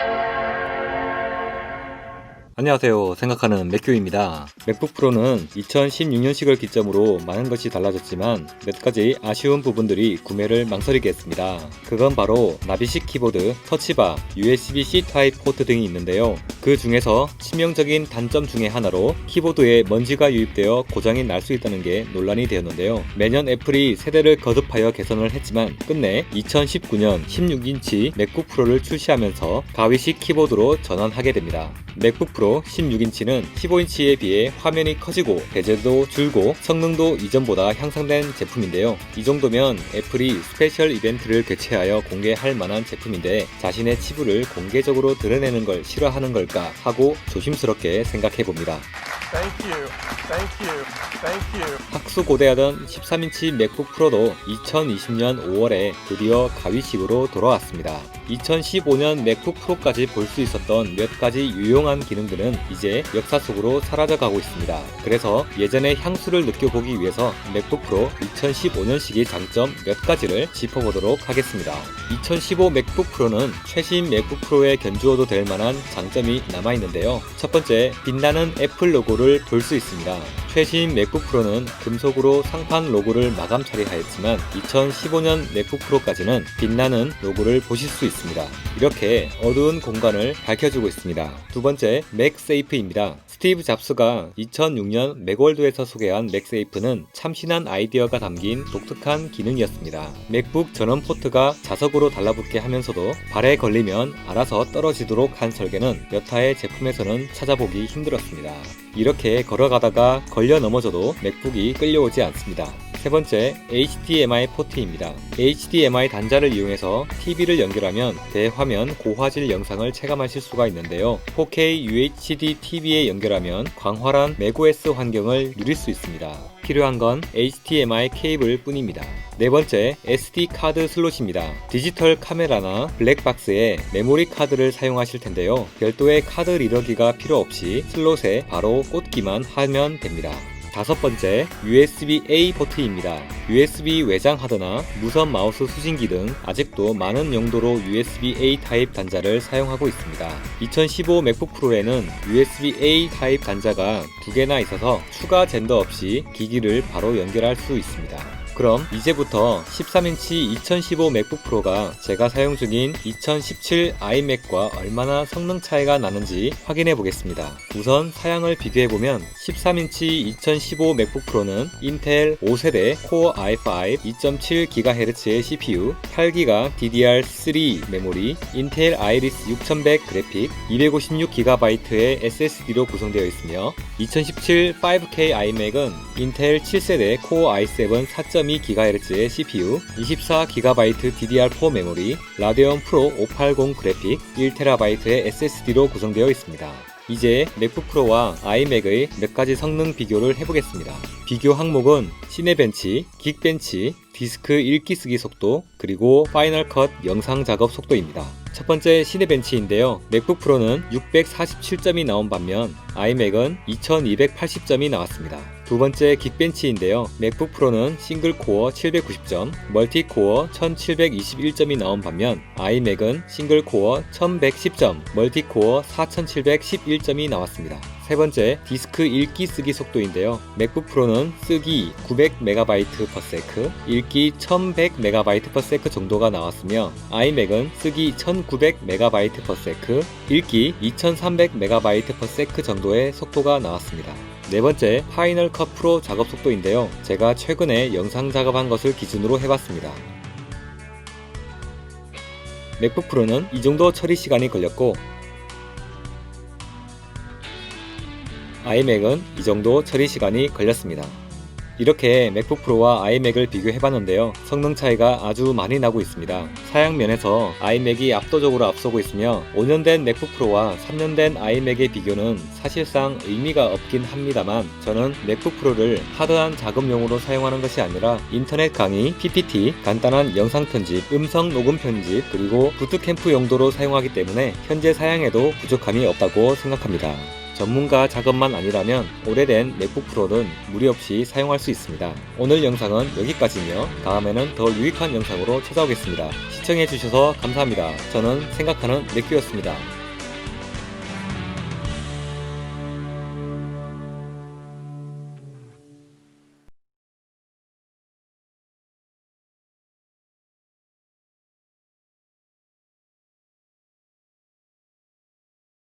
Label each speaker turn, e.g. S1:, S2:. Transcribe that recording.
S1: Thank you. 안녕하세요. 생각하는 맥큐입니다. 맥북 프로는 2016년식을 기점으로 많은 것이 달라졌지만 몇 가지 아쉬운 부분들이 구매를 망설이게 했습니다. 그건 바로 나비식 키보드, 터치바, USB-C 타입 포트 등이 있는데요. 그 중에서 치명적인 단점 중에 하나로 키보드에 먼지가 유입되어 고장이 날 수 있다는 게 논란이 되었는데요. 매년 애플이 세대를 거듭하여 개선을 했지만 끝내 2019년 16인치 맥북 프로를 출시하면서 가위식 키보드로 전환하게 됩니다. 맥북 프로 16인치는 15인치에 비해 화면이 커지고 배제도 줄고 성능도 이전보다 향상된 제품인데요. 이 정도면 애플이 스페셜 이벤트를 개최하여 공개할 만한 제품인데 자신의 치부를 공개적으로 드러내는 걸 싫어하는 걸까 하고 조심스럽게 생각해 봅니다.
S2: Thank you. Thank you. Thank you.
S1: 학수고대하던 13인치 맥북 프로도 2020년 5월에 드디어 가위식으로 돌아왔습니다. 2015년 맥북 프로까지 볼 수 있었던 몇 가지 유용한 기능들은 이제 역사 속으로 사라져 가고 있습니다. 그래서 예전의 향수를 느껴보기 위해서 맥북 프로 2015년식의 장점 몇 가지를 짚어보도록 하겠습니다. 2015 맥북 프로는 최신 맥북 프로에 견주어도 될 만한 장점이 남아있는데요. 첫 번째, 빛나는 애플 로고를 볼수 있습니다. 최신 맥북 프로는 금속으로 상판 로고를 마감 처리하였지만 2015년 맥북 프로까지는 빛나는 로고를 보실 수 있습니다. 이렇게 어두운 공간을 밝혀주고 있습니다. 두 번째, 맥세이프입니다. 스티브 잡스가 2006년 맥월드에서 소개한 맥세이프는 참신한 아이디어가 담긴 독특한 기능이었습니다. 맥북 전원 포트가 자석으로 달라붙게 하면서도 발에 걸리면 알아서 떨어지도록 한 설계는 여타의 제품에서는 찾아보기 힘들었습니다. 이 렇게 걸어가다가 걸려 넘어져도 맥북이 끌려오지 않습니다. 세 번째, HDMI 포트입니다. HDMI 단자를 이용해서 TV를 연결하면 대화면 고화질 영상을 체감하실 수가 있는데요. 4K UHD TV에 연결하면 광활한 macOS 환경을 누릴 수 있습니다. 필요한 건 HDMI 케이블 뿐입니다. 네 번째, SD 카드 슬롯입니다. 디지털 카메라나 블랙박스에 메모리 카드를 사용하실 텐데요. 별도의 카드 리더기가 필요 없이 슬롯에 바로 꽂기만 하면 됩니다. 다섯 번째, USB-A 포트입니다. USB 외장 하드나 무선 마우스 수신기 등 아직도 많은 용도로 USB-A 타입 단자를 사용하고 있습니다. 2015 맥북 프로에는 USB-A 타입 단자가 두 개나 있어서 추가 젠더 없이 기기를 바로 연결할 수 있습니다. 그럼 이제부터 13인치 2015 맥북 프로가 제가 사용 중인 2017 아이맥과 얼마나 성능 차이가 나는지 확인해 보겠습니다. 우선 사양을 비교해 보면 13인치 2015 맥북 프로는 인텔 5세대 코어 i5 2.7GHz의 CPU, 8GB DDR3 메모리, 인텔 아이리스 6100 그래픽, 256GB의 SSD로 구성되어 있으며 2017 5K 아이맥은 인텔 7세대 코어 i7 4.2GHz의 CPU, 24GB DDR4 메모리, 라데온 프로 580 그래픽, 1TB의 SSD로 구성되어 있습니다. 이제 맥북 프로와 아이맥의 몇 가지 성능 비교를 해보겠습니다. 비교 항목은 시네벤치, 긱벤치, 디스크 읽기 쓰기 속도, 그리고 파이널 컷 영상 작업 속도입니다. 첫 번째 시네 벤치인데요. 맥북 프로는 647점이 나온 반면 아이맥은 2280점이 나왔습니다. 두 번째 긱벤치인데요. 맥북 프로는 싱글 코어 790점, 멀티 코어 1721점이 나온 반면 아이맥은 싱글 코어 1110점, 멀티 코어 4711점이 나왔습니다. 세 번째, 디스크 읽기 쓰기 속도인데요. 맥북 프로는 쓰기 900MB/s, 읽기 1100MB/s 정도가 나왔으며 아이맥은 쓰기 1900MB/s, 읽기 2300MB/s 정도의 속도가 나왔습니다. 네 번째, 파이널 컷 프로 작업 속도인데요. 제가 최근에 영상 작업한 것을 기준으로 해봤습니다. 맥북 프로는 이 정도 처리 시간이 걸렸고 아이맥은 이 정도 처리 시간이 걸렸습니다. 이렇게 맥북 프로와 아이맥을 비교해봤는데요. 성능 차이가 아주 많이 나고 있습니다. 사양 면에서 아이맥이 압도적으로 앞서고 있으며 5년 된 맥북 프로와 3년 된 아이맥의 비교는 사실상 의미가 없긴 합니다만 저는 맥북 프로를 하드한 작업용으로 사용하는 것이 아니라 인터넷 강의, PPT, 간단한 영상 편집, 음성 녹음 편집, 그리고 부트캠프 용도로 사용하기 때문에 현재 사양에도 부족함이 없다고 생각합니다. 전문가 작업만 아니라면 오래된 맥북 프로는 무리 없이 사용할 수 있습니다. 오늘 영상은 여기까지며 다음에는 더 유익한 영상으로 찾아오겠습니다. 시청해주셔서 감사합니다. 저는 생각하는 맥규였습니다.